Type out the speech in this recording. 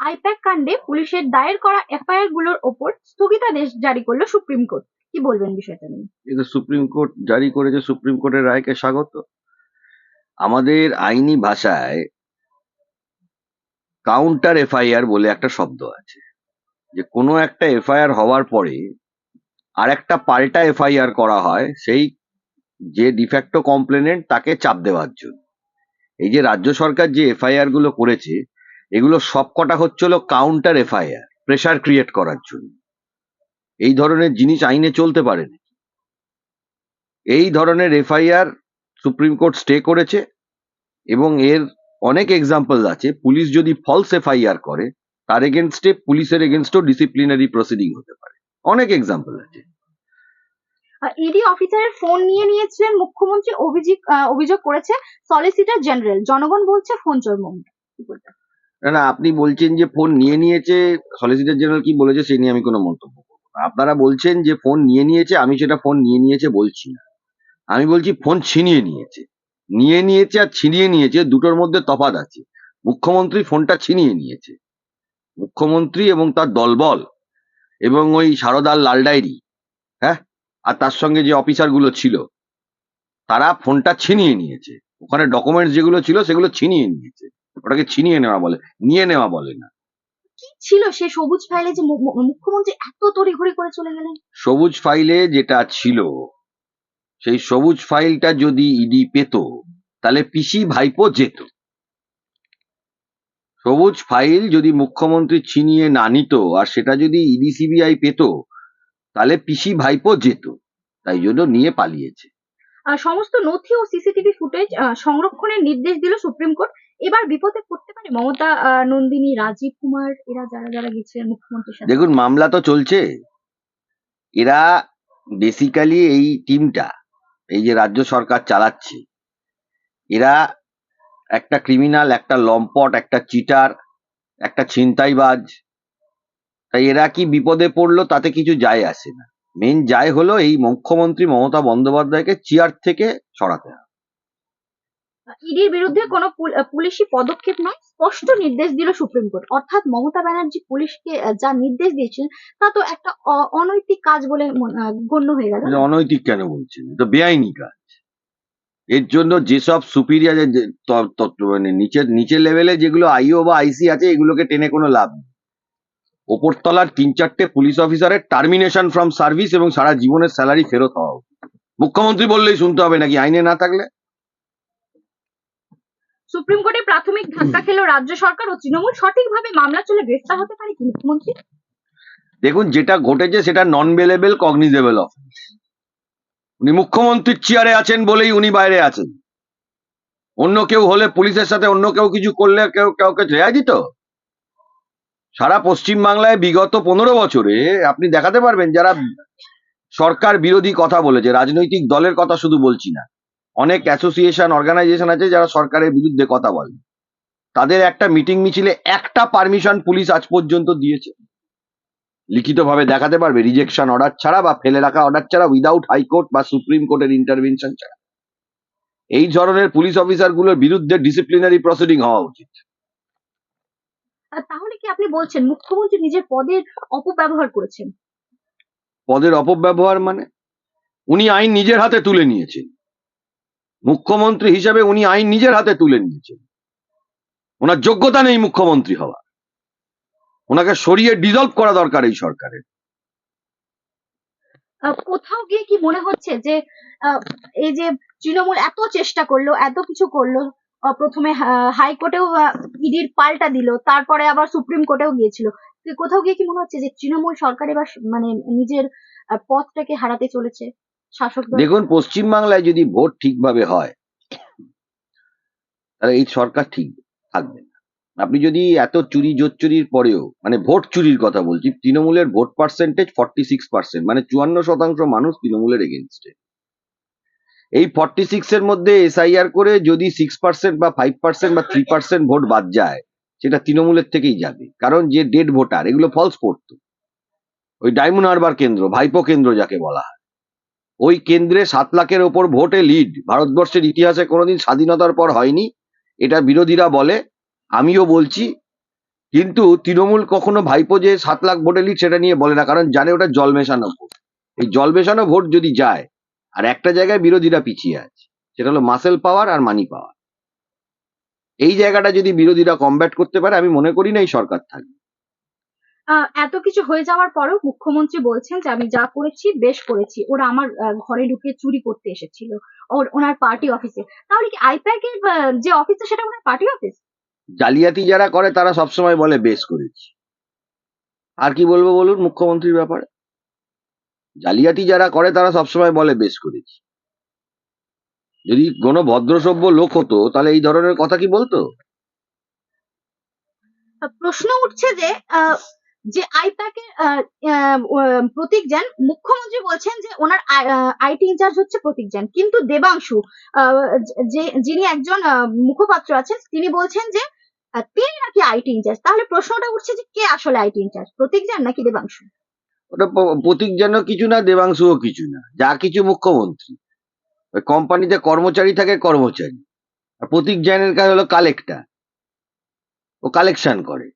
I-PAC কাণ্ডে পুলিশের দায়ের করা এফআইআরগুলোর ওপর স্থগিতাদেশ জারি করল সুপ্রিম কোর্ট। কি বলবেন বিষয়টা নিয়ে? সুপ্রিম কোর্ট জারি করেছে, সুপ্রিম কোর্টের রায়কে স্বাগত। আমাদের আইনি ভাষায় কাউন্টার এফআইআর বলে একটা শব্দ আছে। যে কোনো একটা এফআইআর হওয়ার পরে আর একটা পাল্টা এফআইআর করা হয়, সেই যে ডিফ্যাক্টো কমপ্লেনেন্ট তাকে চাপ দেওয়ার জন্য। এই যে রাজ্য সরকার যে এফআইআরগুলো করেছে এগুলো সবকটা হচ্ছিল কাউন্টার এফআইআর প্রেসার ক্রিয়েট করার জন্য। এই ধরনের জিনিস আইনে চলতে পারে এই ধরনের এফআইআর সুপ্রিম কোর্ট স্টে করেছে এবং এর অনেক এক্সাম্পল আছে। পুলিশ যদি ফলস এফআইআর করে, তার এগেনস্টে পুলিশের এগেনস্টও ডিসিপ্লিনারি প্রসিডিং হতে পারে। অনেক এক্সাম্পল আছে। ইডি অফিসারের ফোন নিয়ে নিয়েছিলেন মুখ্যমন্ত্রী অভিযোগ অভিযোগ করেছে সলিসিটর জেনারেল জনগণ বলছে ফোন চোর মমতা? না না, আপনি বলছেন যে ফোন নিয়ে নিয়েছে সলিসিটর জেনারেল কি বলেছে সে নিয়ে আমি কোনো মন্তব্য করব না। আপনারা বলছেন যে ফোন নিয়ে নিয়েছে, আমি সেটা ফোন নিয়ে নিয়েছে বলছি না। আমি বলছি ফোন ছিনিয়ে নিয়েছে। নিয়ে নিয়েছে আর ছিনিয়ে নিয়েছে, দুটোর মধ্যে তফাৎ আছে। মুখ্যমন্ত্রী ফোনটা ছিনিয়ে নিয়েছে। মুখ্যমন্ত্রী এবং তার দলবল এবং ওই সারদার লাল ডায়েরি হ্যাঁ? আর তার সঙ্গে যে অফিসারগুলো ছিল, তারা ফোনটা ছিনিয়ে নিয়েছে। ওখানে ডকুমেন্টস যেগুলো ছিল, সেগুলো ছিনিয়ে নিয়েছে। ওটাকে ছিনিয়ে নেওয়া বলে নিয়ে নেওয়া বলে না। কি ছিল সে সবুজ ফাইলে যে মুখ্যমন্ত্রী এত তড়িঘড়ি করে চলে গেলেন? সবুজ ফাইলে যেটা ছিল সেই সবুজ ফাইলটা যদি ইডি পেত তাহলে পিসি ভাইপো যেত। সবুজ ফাইল যদি মুখ্যমন্ত্রী ছিনিয়ে না নিত আর সেটা যদি ইডি সিবিআই পেত তাহলে পিসি ভাইপো যেত তাই জন্য নিয়ে পালিয়েছে। সমস্ত নথি ও সিসিটিভি ফুটেজ সংরক্ষণের নির্দেশ দিল সুপ্রিম কোর্ট এবার বিপদে পড়তে পারে মমতা নন্দিনী, রাজীব কুমার, এরা যারা যারা গেছিলেন মুখ্যমন্ত্রীর সাথে। দেখুন, মামলা তো চলছে। এরা বেসিক্যালি এই টিমটা এই যে রাজ্য সরকার চালাচ্ছে। এরা একটা ক্রিমিনাল একটা লম্পট, একটা চিটার একটা ছিনতাইবাজ। তাই এরা কি বিপদে পড়ল তাতে কিছু যায় আসে না। মেন যায় হলো এই মুখ্যমন্ত্রী মমতা বন্দ্যোপাধ্যায়কে চেয়ার থেকে সরাতে হবে। ইডির বিরুদ্ধে কোনো পুলিশি পদক্ষেপ নয়, স্পষ্ট নির্দেশ দিল সুপ্রিম কোর্ট। অর্থাৎ মমতা ব্যানার্জি পুলিশকে যা নির্দেশ দিয়েছেন তা তো একটা অনৈতিক কাজ বলে গণ্য হয়ে গেল অনৈতিক কেন বলছেন? এটা বেআইনি কাজ। এর জন্য যেসব সুপিরিয়ার মানে নিচের নিচের লেভেলে যেগুলো আইও বা আইসি আছে, এগুলোকে টেনে কোনো লাভ নেই। ওপরতলার তিন চারটে পুলিশ অফিসারের টার্মিনেশন ফ্রম সার্ভিস এবং সারা জীবনের স্যালারি ফেরত হওয়া মুখ্যমন্ত্রী বললেই শুনতে হবে নাকি? আইনে না থাকলে? সুপ্রিম কোর্টে প্রাথমিক ধাক্কা খেলো রাজ্য সরকার ও তৃণমূল সঠিকভাবে মামলা চলে গ্রেফতার হতে পারে কি মুখ্যমন্ত্রী? দেখুন যেটা ঘটেছে সেটা নন বেলেবেল কগনিজেবল অফেন্স উনি মুখ্যমন্ত্রীর চেয়ারে আছেন বলেই উনি বাইরে আছেন। অন্য কেউ হলে পুলিশের সাথে অন্য কেউ কিছু করলে কেউ কাউকে রেয়াই দিত? সারা পশ্চিম বাংলায় বিগত পনেরো বছরে আপনি দেখাতে পারবেন যারা সরকার বিরোধী কথা বলেছে রাজনৈতিক দলের কথা শুধু বলছি না। অনেক অ্যাসোসিয়েশন অর্গানাইজেশন আছে যারা সরকারের বিরুদ্ধে কথা বলে। তাদের একটা মিটিং মিছিলে একটা পারমিশন পুলিশ আজ পর্যন্ত দিয়েছে। লিখিতভাবে দেখাতে পারবে রিজেকশন অর্ডার ছাড়া বা ফেলে রাখা অর্ডার ছাড়া উইদাউট হাইকোর্ট বা সুপ্রিম কোর্টের ইন্টারভেনশন ছাড়া। এই ধরনের পুলিশ অফিসারগুলোর বিরুদ্ধে ডিসিপ্লিনারি প্রসিডিং হওয়া উচিত। তাহলে কি আপনি বলছেন মুখ্যমন্ত্রী নিজের পদের অপব্যবহার করেছেন? পদের অপব্যবহার মানে? উনি আইন নিজের হাতে তুলে নিয়েছেন। মুখ্যমন্ত্রী হিসেবে উনি আইন নিজের হাতে তুলে নিয়েছেন। ওনার যোগ্যতা নেই মুখ্যমন্ত্রী হওয়া ওনাকে সরিয়ে ডিজলভ করা দরকার এই সরকারের। কোথাও গিয়ে কি মনে হচ্ছে যে এই যে তৃণমূল এত চেষ্টা করল, এত কিছু করল প্রথমে হাইকোর্টেও ইডির পাল্টা দিল, তারপরে আবার সুপ্রিম কোর্টেও গিয়েছিল। কোথাও গিয়ে কি মনে হচ্ছে যে তৃণমূল সরকার এবার মানে নিজের পথটাকে হারাতে চলেছে? দেখুন, পশ্চিমবাংলায় যদি ভোট ঠিকভাবে হয়, তাহলে এই সরকার ঠিক থাকবে না। আপনি যদি এত চুরি জোচ্চুরির পরেও মানে ভোট চুরির কথা বলছি, তৃণমূলের vote percentage forty six percent মানে চুয়ান্ন শতাংশ মানুষ তৃণমূলের এগেনস্টে এই ফর্টি সিক্স এর মধ্যে এসআইআর করে যদি সিক্স পার্সেন্ট বা ফাইভ পার্সেন্ট বা থ্রি পার্সেন্ট ভোট বাদ যায়, সেটা তৃণমূলের থেকেই যাবে। কারণ যে ডেড ভোটার এগুলো ফলস পড়তো ওই ডায়মন্ড হারবার কেন্দ্র, ভাইপো কেন্দ্র যাকে বলা হয়। ওই কেন্দ্রে সাত লাখের ওপর ভোটে লিড ভারতবর্ষের ইতিহাসে কোনোদিন স্বাধীনতার পর হয়নি। এটা বিরোধীরা বলে, আমিও বলছি। কিন্তু তৃণমূল কখনো ভাইপো যে সাত লাখ ভোটে লিড সেটা নিয়ে বলে না, কারণ জানে ওটা জল মেশানো ভোট। এই জল মেশানো ভোট যদি যায়, আর একটা জায়গায় বিরোধীরা পিছিয়ে আছে, সেটা হলো মাসেল পাওয়ার আর মানি পাওয়ার এই জায়গাটা যদি বিরোধীরা কমব্যাট করতে পারে, আমি মনে করি না এই সরকার থাকবে। এত কিছু হয়ে যাওয়ার পরেও মুখ্যমন্ত্রী বলছেন যে আমি যা করেছি বেশ করেছি। ওরা আমার ঘরে ঢুকে চুরি করতে এসেছিল। ওর ওনার পার্টি অফিসে। তাহলে কি আইপ্যাকের যে অফিসে সেটা ওনার পার্টি অফিস? জালিয়াতি যারা করে তারা সবসময় বলে বেশ করেছি। আর কি বলব বলুন মুখ্যমন্ত্রীর ব্যাপারে? জালিয়াতি যারা করে তারা সবসময় বলে বেশ করেছি। যদি কোনো ভদ্রসভ্য লোক হতো তাহলে এই ধরনের কথা কি বলতো? প্রশ্ন উঠছে যে যে আইপ্যাকের প্রতীক যান মুখ্যমন্ত্রী বলছেন যে ওনার আইটি ইনচার্জ হচ্ছে প্রতীক যান। কিন্তু দেবাংশু যে, যিনি একজন মুখপাত্র আছেন, তিনি বলছেন যে তিনি নাকি আইটি ইনচার্জ? তাহলে প্রশ্নটা উঠছে যে কে আসলে আইটি ইনচার্জ? প্রতীক যান নাকি দেবাংশু? ওটা প্রতীক যেন কিছু না, দেবাংশুও কিছু না। যা কিছু মুখ্যমন্ত্রী। কোম্পানিতে কর্মচারী থাকে, কর্মচারী। প্রতীক জৈনের কাজ হলো কালেক্টর ও কালেকশন করে।